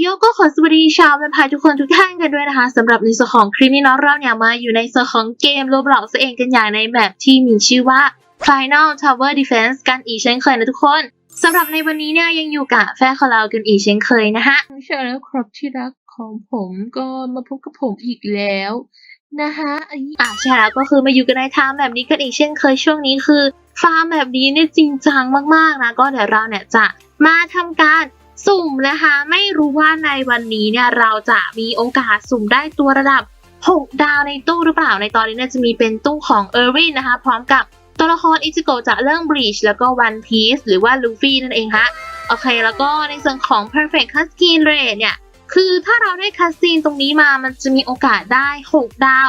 โยก็ขอสวัสดีชาวแวมไพร์ทุกคนทุกท่านกันด้วยนะคะสำหรับในส่วนของคลิปนี้เนาะเราเนี่ยมาอยู่ในส่วนของเกม Roblox เองกันอย่างในแบบที่มีชื่อว่า Final Tower Defense กันอีกเช่นเคยนะทุกคนสำหรับในวันนี้เนี่ยยังอยู่กับแฟนของเรากันอีกเช่นเคยนะคะใช่แล้วครับที่รักของผมก็มาพบกับผมอีกแล้วนะคะอะใช่แล้วก็คือมาอยู่กันในทางแบบนี้กันอีกเช่นเคยช่วงนี้คือฟาร์มแบบนี้เนี่ยจริงจังมากๆนะก็เดี๋ยวเราเนี่ยจะมาทำการ สุ่มนะคะ ไม่รู้ว่าในวันนี้เนี่ยเราจะมีโอกาสสุ่มได้ตัวระดับ 6 ดาวในตู้หรือเปล่าในตอนนี้เนี่ยจะมีเป็นตู้ของเออร์วินนะคะ พร้อมกับตัวละครอิจิโกะจากเรื่อง Bleach แล้วก็ One Piece หรือว่าลูฟี่นั่นเองฮะโอเค แล้วก็ในส่วนของ Perfect Cutscene Rate เนี่ย คือถ้าเราได้คัสซีนตรงนี้มามันจะมีโอกาสได้ 6 ดาว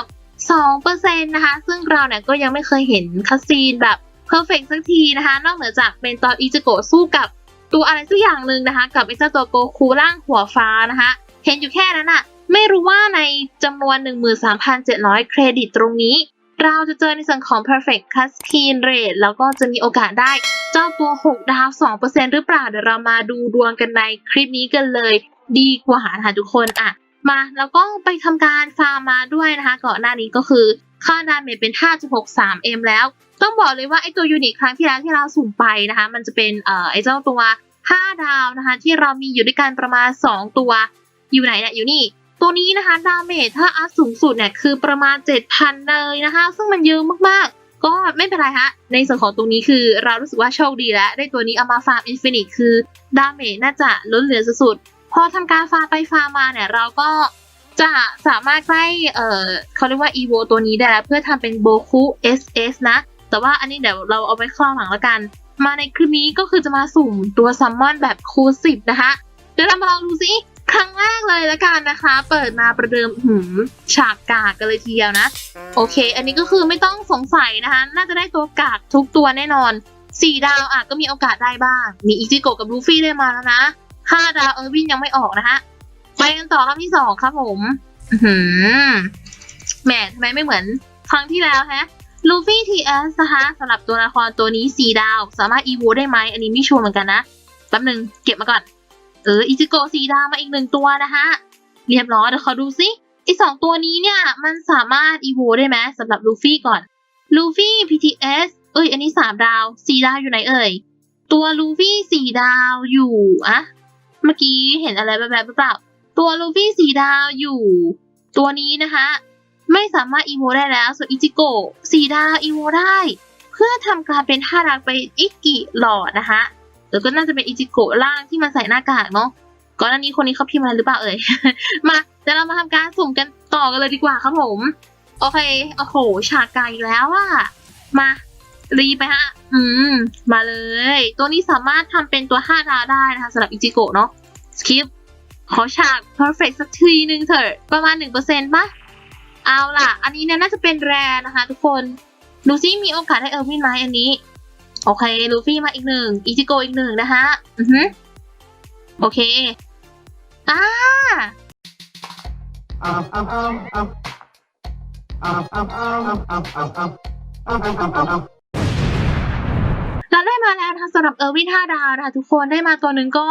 2%นะคะ ซึ่งเราเนี่ยก็ยังไม่เคยเห็นคัสซีนแบบ Perfect สักทีนะคะ นอกเหนือจากเป็นตอนอิจิโกะสู้กับ ตัวอะไรสักอย่างหนึ่งนะคะ กับไอ้เจ้าตัวโกคูร่างหัวฟ้านะคะเห็นอยู่แค่นั้นอะไม่รู้ว่าในจำนวน 13,700 เครดิตตรงนี้ เราจะเจอในส่วนของ perfect cut screen rate แล้วก็จะมีโอกาสได้เจ้าตัว 6 ดาว 2%หรือเปล่า เดี๋ยวเรามาดูดวงกันในคลิปนี้กันเลย ดีกว่านะคะทุกคนอะมาแล้วก็ไปทำการฟาร์มมาด้วยนะคะก่อนหน้านี้ก็คือค่าดาเมจเป็น 5.63m แล้ว ต้องบอกเลยว่าไอตัวยูนิตครั้งที่แล้วที่เราสุ่มไปนะคะ มันจะเป็นเอ่อไอเจ้าตัว 5 ดาวนะคะ ที่เรามีอยู่ด้วยกันประมาณ 2 ตัวอยู่ไหนเนี่ยอยู่นี่ ตัวนี้นะคะดาเมจถ้าอัพสูงสุดเนี่ยคือประมาณ 7,000 เลยนะคะ ซึ่งมันเยอะมากๆ ก็ไม่เป็นไรฮะ ในส่วนของตรงนี้คือเรารู้สึกว่าโชคดีแล้ว ได้ตัวนี้เอามาฟาร์มอินฟินิตคือดาเมจน่าจะล้นเหลือสุดๆพอทำการฟาร์มไปฟาร์มมาเนี่ยเราก็จะสามารถใกล้เอ่อเขาเรียกว่า EVO ตัวนี้ได้แล้วเพื่อทำเป็นโบคุ SS นะ แต่ว่าอันนี้เดี๋ยวเราเอาไว้ข้อหลังแล้วกัน มาในคลิปนี้ก็คือจะมาสุ่มตัวซัมมอนแบบคูสิบนะคะ เดี๋ยวเรามาลองดูสิครั้งแรกเลยแล้วกันนะคะ เปิดมาประเดิมหืมฉากกากกันเลยทีเดียวนะ โอเค อันนี้ก็คือไม่ต้องสงสัยนะคะ น่าจะได้ตัวกากทุกตัวแน่นอนสี่ดาวอะก็มีโอกาสได้บ้าง มีอิจิโกะกับลูฟี่ได้มาแล้วนะห้าดาวเออร์วินยังไม่ออกนะคะไปกันต่อรอบที่สองครับผม หือแหมทำไมไม่เหมือนครั้งที่แล้วฮะ ลูฟี่ทีเอสนะคะสำหรับตัวละครตัวนี้4ดาว สามารถอีโวได้ไหมอันนี้ไม่ชัวร์เหมือนกันนะแป๊บหนึ่งเก็บมาก่อน เอออิจิโกะ4ดาวมาอีกหนึ่งตัวนะคะเรียบร้อยเดี๋ยวขอดูซิไอสองตัวนี้เนี่ยมันสามารถอีโวได้ไหมสำหรับลูฟี่ก่อนลูฟี่ PTS เอ้ยอันนี้3ดาว4ดาวอยู่ไหนเอ่ยตัวลูฟี่4ดาวอยู่อะเมื่อกี้เห็นอะไรแบบๆหรือเปล่าตัวลูฟี่4ดาวอยู่ ตัวนี้นะคะ ไม่สามารถอีโวได้แล้ว ส่วนอิจิโกะสีดาวอีโวได้ เพื่อทำการเป็นท่ารักไปอิกิหลอดนะคะแล้วก็น่าจะเป็นอิจิโกะล่างที่มันใส่หน้ากากเนาะก่อนหน้านี้คนนี้เขาพิมพ์อะไรหรือเปล่าเอ่ย มาเดี๋ยวเรามาทำการสุ่มกันต่อกันเลยดีกว่าครับผม โอเค โอ้โห ฉากไกลแล้วอะมา รีไปฮะ อืม มาเลย ตัวนี้สามารถทำเป็นตัว5ดาวได้นะคะสำหรับอิจิโกะเนาะสคิป ขอฉาก perfect สักทีนึงเถอะ ประมาณ1%ปะ เอาล่ะ อันนี้เนี่ยน่าจะเป็นแรนะคะ ทุกคน ดูซิมีโอกาสได้เออร์วินไหมอันนี้ โอเค ลูฟี่มาอีกหนึ่ง อิจิโกอีกหนึ่งนะคะ อือฮึโอเค อ่าเราได้มาแล้วนะคะสำหรับเออร์วิน5ดาวนะคะทุกคนได้มาตัวหนึ่งก็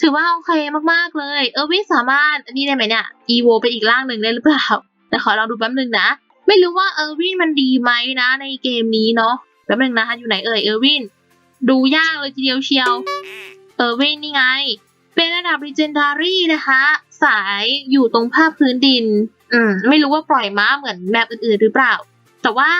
ถือว่าโอเคมากๆเลย เออร์วินสามารถอันนี้ได้ไหมเนี่ย อีโวไปอีกร่างหนึ่งได้หรือเปล่า แต่ขอลองดูแป๊บหนึ่งนะ ไม่รู้ว่าเออร์วินมันดีไหมนะในเกมนี้เนาะแป๊บหนึ่งนะคะอยู่ไหนเอ่ยเออร์วินดูยากเลยทีเดียวเชียว เออร์วินนี่ไง เป็นระดับ legendary นะคะ สายอยู่ตรงภาพพื้นดิน อืม ไม่รู้ว่าปล่อยม้าเหมือนแมปอื่นๆหรือเปล่า แต่ว่า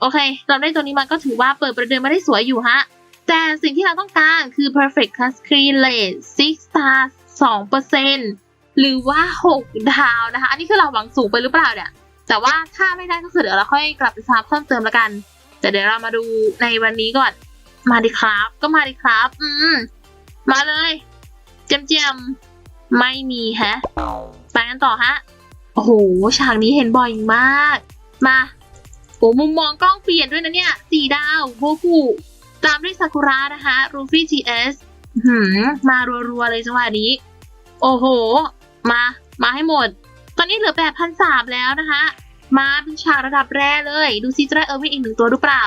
โอเค เราได้ตัวนี้มาก็ถือว่าเปิดประเดิมมาได้สวยอยู่ฮะ แต่สิ่งที่เราต้องการคือ perfect cut screen rate 6 star 2% หรือว่า 6 ดาวนะคะ อันนี้คือเราหวังสูงไปหรือเปล่าเนี่ย แต่ว่าถ้าไม่ได้ก็คือเดี๋ยวเราค่อยกลับไปฟาร์มเพิ่มเติมแล้วกัน แต่เดี๋ยวเรามาดูในวันนี้ก่อน มาดิครับ ก็มาดิครับ อืม มาเลยเจียมเจมๆไม่มีฮะ ไปกันต่อฮะ โอ้โห ฉากนี้เห็นบ่อยมาก มาโอ้มุมมองกล้องเปลี่ยนด้วยนะเนี่ยสี่ดาวโบกุตามด้วยซากุระนะคะรูฟี่จีเอสหืมมารัวๆเลยจังหวะนี้ โอ้โห มา มาให้หมด ตอนนี้เหลือแปดพันสามแล้วนะคะ มาเป็นฉากระดับแรกเลย ดูซิจะได้เออร์วินอีกหนึ่งตัวหรือเปล่า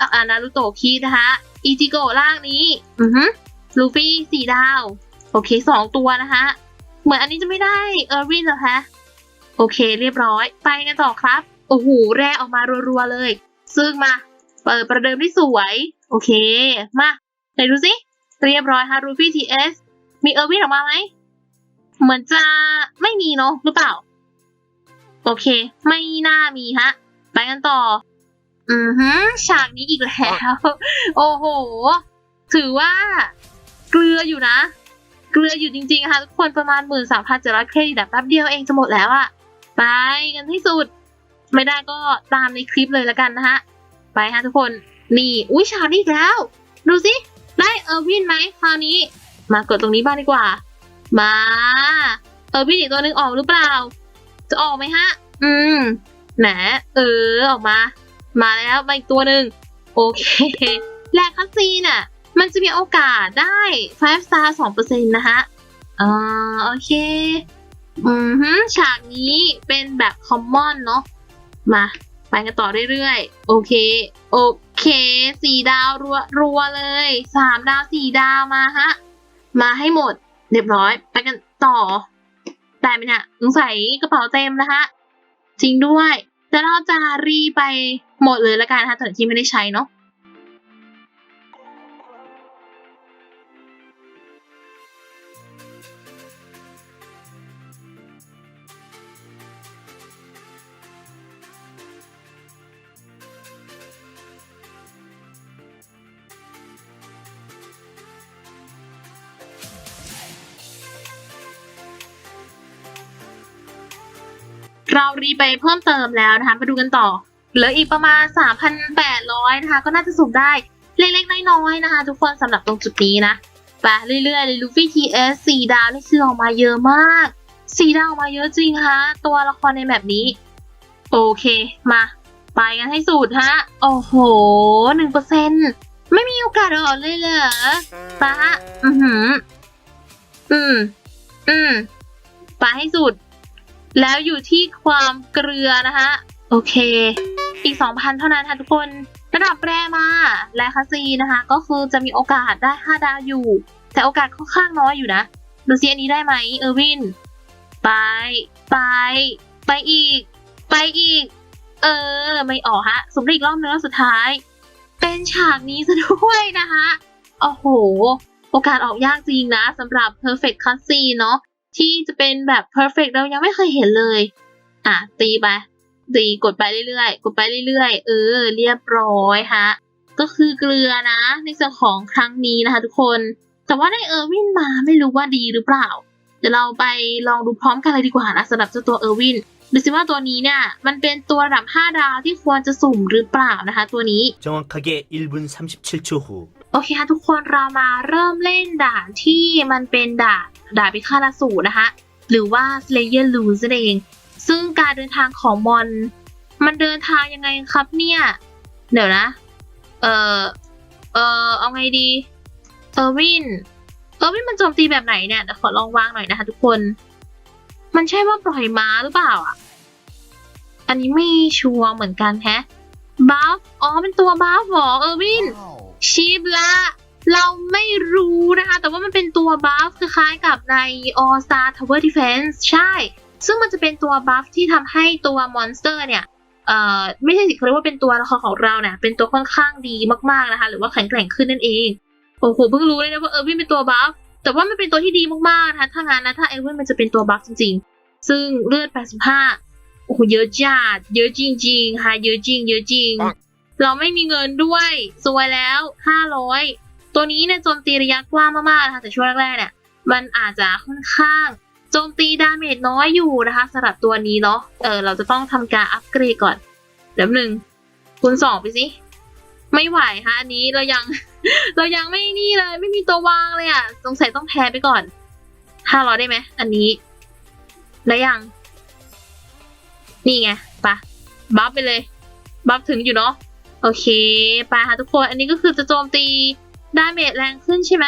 อะอานารุโตะคีนะคะ อิจิโกะล่างนี้ อือฮึลูฟี่สี่ดาว โอเคสองตัวนะคะ เหมือนอันนี้จะไม่ได้เออร์วินเหรอคะ โอเคเรียบร้อย ไปกันต่อครับ โอ้โห แร่ออกมารัวๆเลย ซึ่งมา เปิดประเดิมที่สวย โอเค มาไหนดูสิ เรียบร้อยฮะรูฟี่ทีเอสมีเออร์วินออกมาไหม เหมือนจะไม่มีเนาะหรือเปล่า โอเค ไม่น่ามีฮะ ไปกันต่อ อือฮึฉากนี้อีกแล้ว โอ้โห ถือว่าเกลืออยู่นะ เกลืออยู่จริงๆค่ะทุกคนประมาณหมื่นสามพันเจ็ดร้อยเครดิตแบบแป๊บเดียวเองจะหมดแล้วอะไปกันที่สุด ไม่ได้ก็ตามในคลิปเลยละกันนะฮะ ไปฮะทุกคน นี่ อุ้ยฉากนี้อีกแล้ว ดูสิ ได้เออร์วินไหมคราวนี้ มากดตรงนี้บ้างดีกว่า มา เออร์วินอีกตัวหนึ่งออกหรือเปล่า จะออกไหมฮะ อืมแหนเออออกมา มาแล้วมาอีกตัวหนึ่งโอเค แลกคัสซีนอะ มันจะมีโอกาสได้5 star 2%นะคะอ่าโอเค อืมฮึฉากนี้เป็นแบบคอมมอนเนาะ มา ไปกันต่อเรื่อยๆ โอเค โอเคสี่ดาวรัวรัวเลยสามดาวสี่ดาวมาฮะ มาให้หมด เรียบร้อย ไปกันต่อ แต่ไมเนี่ยสงสัยกระเป๋าเต็มนะคะ จริงด้วย แต่เราจะรีไปหมดเลยละกันนะคะตอนที่ไม่ได้ใช้เนาะ เรารีไปเพิ่มเติมแล้วนะคะมาดูกันต่อเหลืออีกประมาณ 3,800 นะคะ ก็น่าจะสุ่มได้เล็กๆ น้อยๆ นะคะ ทุกคนสำหรับตรงจุดนี้นะไปเรื่อยๆเลยลูฟี่ทีเอสสี่ดาวนี่คือออกมาเยอะมากสี่ดาวออกมาเยอะจริงฮะตัวละครในแบบนี้ โอเคมา ไปกันให้สุดฮะ โอ้โหหนึ่งเปอร์เซ็นไม่มีโอกาสออกเลยเหรอปะอือหือ อืม อืมไปให้สุด แล้วอยู่ที่ความเกลือนะคะ โอเค อีก 2,000 เท่านั้นค่ะทุกคน ระดับแรมาและคาซีนะคะ ก็คือจะมีโอกาสได้ 5 ดาวอยู่ แต่โอกาสค่อนข้างน้อยอยู่นะ ดูซิอันนี้ได้ไหมเออร์วิน ไป ไป ไปอีก ไปอีก เออ ไม่ออกฮะสมเด็จอีกรอบนึงแล้วสุดท้าย เป็นฉากนี้ซะด้วยนะคะ โอ้โห โอกาสออกยากจริงนะสำหรับ perfect cutscene เนาะ ที่จะเป็นแบบ perfect เรายังไม่เคยเห็นเลย อ่ะ ตีไป ตีกดไปเรื่อยๆ กดไปเรื่อยๆ เออ เรียบร้อยฮะ ก็คือเกลือนะ ในส่วนของครั้งนี้นะคะทุกคน แต่ว่าได้เออร์วินมาไม่รู้ว่าดีหรือเปล่า เดี๋ยวเราไปลองดูพร้อมกันเลยดีกว่านะสำหรับเจ้าตัวเออร์วิน ดูสิว่าตัวนี้เนี่ย มันเป็นตัวระดับ 5 ดาวที่ควรจะสุ่มหรือเปล่านะคะ ตัวนี้ 정확하게 1분 37초 후 โอเคค่ะทุกคนเรามาเริ่มเล่นด่านที่มันเป็นด่าน ด่านพิฆาตอสูรนะคะ หรือว่า Slayer l o o นั่นเอง ซึ่งการเดินทางของมอน มันเดินทางยังไงครับเนี่ย เดี๋ยวนะ เออเออเอาไงดี เออร์วิน เออร์วินมันโจมตีแบบไหนเนี่ยเดี๋ยวขอลองวางหน่อยนะคะทุกคน มันใช่ว่าปล่อยม้าหรือเปล่าอะ อันนี้ไม่ชัวร์เหมือนกันแฮะบัฟ อ๋อเป็นตัวบัฟเหรอเออร์วินชีพละ เราไม่รู้นะคะ แต่ว่ามันเป็นตัวบัฟคล้ายๆกับใน All Star Tower Defense ใช่ ซึ่งมันจะเป็นตัวบัฟที่ทำให้ตัวมอนสเตอร์เนี่ยเอ่อไม่ใช่สิเขาเรียกว่าเป็นตัวละครของเราเนี่ยเป็นตัวค่อนข้างดีมากๆนะคะ หรือว่าแข็งแกร่งขึ้นนั่นเองโอ้โหเพิ่งรู้เลยนะว่าเออร์วินเป็นตัวบัฟแต่ว่ามันเป็นตัวที่ดีมากๆนะคะถ้างานนะถ้าเออร์วินมันจะเป็นตัวบัฟจริงๆ ซึ่งเลือด 85 โอ้โหเยอะจัดเยอะจริงๆค่ะเยอะจริง เยอะจริง เราไม่มีเงินด้วยสวยแล้ว 500 ตัวนี้เนี่ยโจมตีระยะกว้างมากๆนะคะแต่ช่วงแรกๆเนี่ยมันอาจจะค่อนข้างโจมตีดาเมจน้อยอยู่นะคะสำหรับตัวนี้เนาะเออเราจะต้องทำการอัปเกรดก่อนเดี๋ยวหนึ่งคูณสองไปสิไม่ไหวค่ะอันนี้เรายังเรายังไม่นี่เลย ไม่มีตัววางเลยอะ่ะสงสัยต้องแพ้ไปก่อน500ได้ไหมอันนี้ได้ยัง นี่ไงปะบัฟไปเลย บัฟถึงอยู่เนาะโอเคไปค่ะทุกคน อันนี้ก็คือจะโจมตี ดาเมจแรงขึ้นใช่ไหม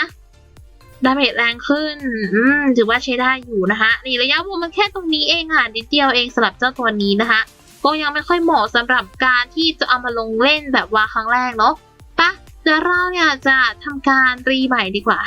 ดาเมจแรงขึ้น อืม ถือว่าใช้ได้อยู่นะคะ นี่ระยะวงมันแค่ตรงนี้เองค่ะนิดเดียวเองสำหรับเจ้าตัวนี้นะคะ ก็ยังไม่ค่อยเหมาะสำหรับการที่จะเอามาลงเล่นแบบว่าครั้งแรกเนาะปะเดี๋ยวเราเนี่ยจะทำการรีใหม่ดีกว่า